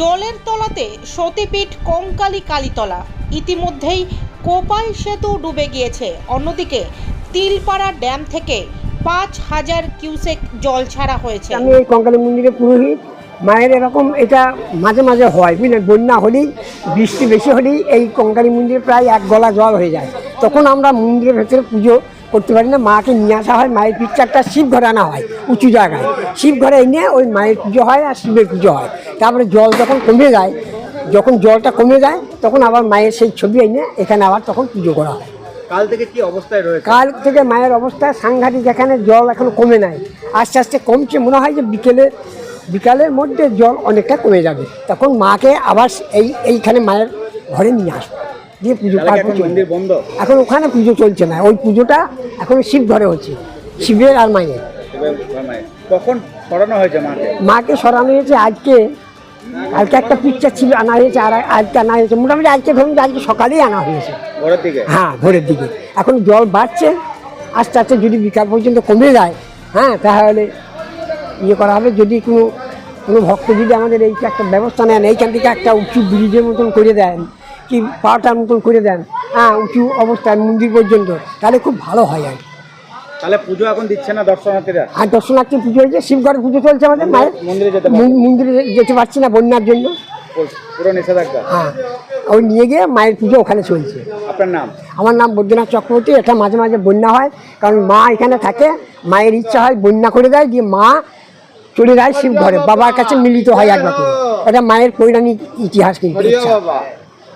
জলের তলাতে সতীপীঠ কঙ্কালী কালীতলা। ইতিমধ্যেই কোপাই সেতু ডুবে গিয়েছে। অন্যদিকে তিলপাড়া ড্যাম থেকে পাঁচ হাজার কিউসেক জল ছাড়া হয়েছে। আমি এই কঙ্কালী মন্দিরে পুরোহিত। মায়ের এরকম এটা মাঝে মাঝে হয়, বুঝলেন? বন্যা হলেই, বৃষ্টি বেশি হলেই এই কঙ্কালী মন্দিরে প্রায় এক গলা জল হয়ে যায়। তখন আমরা মন্দিরের ভেতরে পুজো করতে পারি না। মাকে নিয়ে আসা হয় মায়ের পিকচারটা শিব ঘরে আনা হয় উঁচু জায়গায়। শিব ঘরে এনে ওই মায়ের পুজো হয় আর শিবের পুজো হয়। তারপরে জল যখন কমে যায় যখন জলটা কমে যায় তখন আবার মায়ের সেই ছবি এনে এখানে আবার তখন পুজো করা হয়। কাল থেকে কি অবস্থায় রয়েছে? কাল থেকে মায়ের অবস্থা সাংঘাতিক এখানে জল এখনও কমে নাই। আস্তে আস্তে কমছে মনে হয় যে বিকেলে বিকালের মধ্যে জল অনেকটা কমে যাবে। তখন মাকে আবার এই এইখানে মায়ের ঘরে নিয়ে আসবে। দিয়ে পুজো এখন মন্দির বন্ধ? এখন ওখানে পুজো চলছে না ওই পুজোটা এখন শিব ঘরে হচ্ছে শিবের আর মায়ের। কখন সরানো হয়েছে মাকে? মাকে সরানো হয়েছে আজকে কালকে একটা পিকচার ছিল আনা হয়েছে আর আজকে আনা হয়েছে মোটামুটি আজকে ধরুন আজকে সকালেই আনা হয়েছে। দিকে? হ্যাঁ ভোরের দিকে। এখন জল বাড়ছে আস্তে আস্তে যদি বিকাল পর্যন্ত কমে যায় হ্যাঁ তাহলে ইয়ে করা হবে। যদি কোনো কোনো ভক্ত যদি আমাদের এই একটা ব্যবস্থা নেন এইখান থেকে একটা উঁচু ব্রিজের মতন করে দেন কি পাওয়াটার মতন করে দেন হ্যাঁ উঁচু অবস্থায় মন্দির পর্যন্ত তাহলে খুব ভালো হয় আর তাহলে পুজো এখন দিচ্ছে না দর্শনার্থীরা? আর দর্শনার্থী পুজো হয়েছে শিবঘরের পুজো চলছে আমাদের মায়ের। মন্দিরে যেতে মন্দিরে যেতে পারছি না বন্যার জন্য। পুরো নিষেধাজ্ঞা? হ্যাঁ ওই নিয়ে গিয়ে মায়ের পুজো ওখানে চলছে। আপনার নাম? আমার নাম বৈদ্যনাথ চক্রবর্তী এটা মাঝে মাঝে বন্যা হয় কারণ মা এখানে থাকে মায়ের ইচ্ছা হয় বন্যা করে দেয় দিয়ে মা চলে যায় শিব ঘরে বাবার কাছে মিলিত হয় একবার এটা মায়ের পৌরাণিক ইতিহাস কিন্তু।